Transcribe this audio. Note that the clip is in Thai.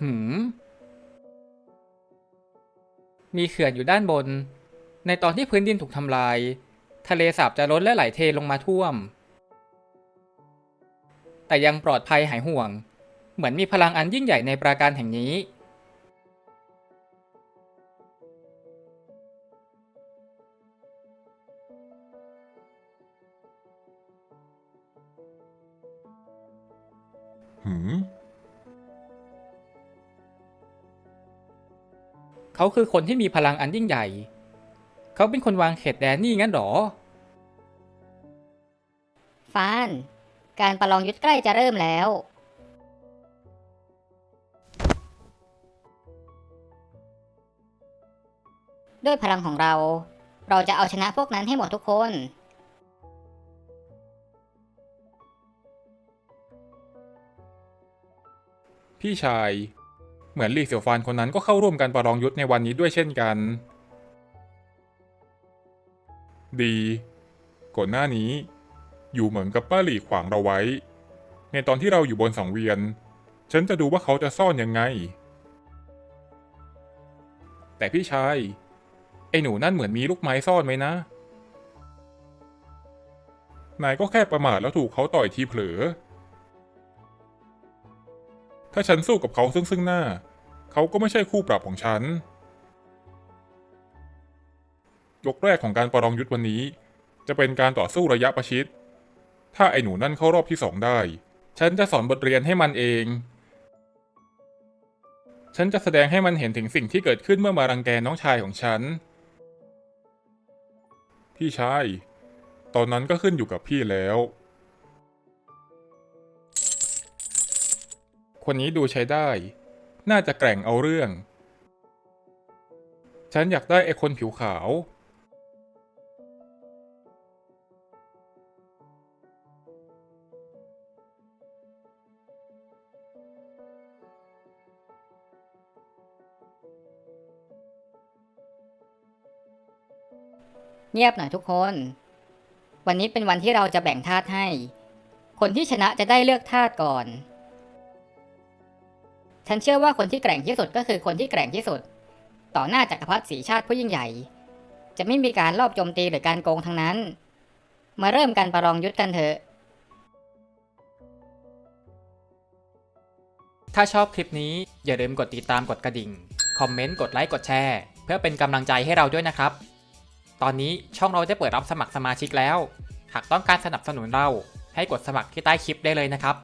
หืม มีเขื่อนอยู่ด้านบน ในตอนที่พื้นดินถูกทำลาย ทะเลสาบจะล้นและไหลเทลงมาท่วม แต่ยังปลอดภัยหายห่วง เหมือนมีพลังอันยิ่งใหญ่ในปราการแห่งนี้ หืม เขาคือคนที่มีพลังอันยิ่งใหญ่ เขาเป็นคนวางเขตแดนนี่งั้นหรอ ฟาน การประลองยุทธใกล้จะเริ่มแล้ว ด้วยพลังของเรา เราจะเอาชนะพวกนั้นให้หมดทุกคน พี่ชาย เหมือนลี่เสี่ยวฟานคนนั้นก็เข้าร่วมการประลองยุทธในวันนี้ด้วยเช่นกัน ดีก่อนหน้านี้ อยู่เหมือนกับป้าหลี่ขวางเราไว้ ในตอนที่เราอยู่บนสังเวียน ฉันจะดูว่าเขาจะซ่อนยังไง แต่พี่ชาย ไอ้หนูนั่นเหมือนมีลูกไม้ซ่อนไว้นะ นายก็แค่ประมาทแล้วถูกเขาต่อยทีเผลอ ถ้าฉันสู้กับเขาซึ่งซึ่งหน้า เขาก็ไม่ใช่คู่ปรับของฉัน ยกแรกของการประลองยุทธวันนี้ จะเป็นการต่อสู้ระยะประชิด ถ้าไอ้หนูนั่นเข้ารอบที่สองได้ ฉันจะสอนบทเรียนให้มันเอง ฉันจะแสดงให้มันเห็นถึงสิ่งที่เกิดขึ้นเมื่อมารังแกน้องชายของฉัน พี่ชาย ตอนนั้นก็ขึ้นอยู่กับพี่แล้ว คนนี้ดูใช้ได้ น่าจะแกร่งเอาเรื่อง ฉันอยากได้ไอ้คนผิวขาว เงียบหน่อยทุกคน วันนี้เป็นวันที่เราจะแบ่งธาตุให้ คนที่ชนะจะได้เลือกธาตุก่อน ฉันเชื่อว่าคนที่แกร่งที่สุดก็คือคนที่แกร่งที่สุด ต่อหน้าจักรพรรดิสีชาติผู้ยิ่งใหญ่ จะไม่มีการลอบโจมตีหรือการโกงทั้งนั้น มาเริ่มการประลองยุทธกันเถอะ ถ้าชอบคลิปนี้อย่าลืมกดติดตามกดกระดิ่ง คอมเมนต์กดไลค์กดแชร์ เพื่อเป็นกำลังใจให้เราด้วยนะครับ ตอนนี้ช่องเราได้เปิดรับสมัครสมาชิกแล้ว หากต้องการสนับสนุนเราให้กดสมัครที่ใต้คลิปได้เลยนะครับ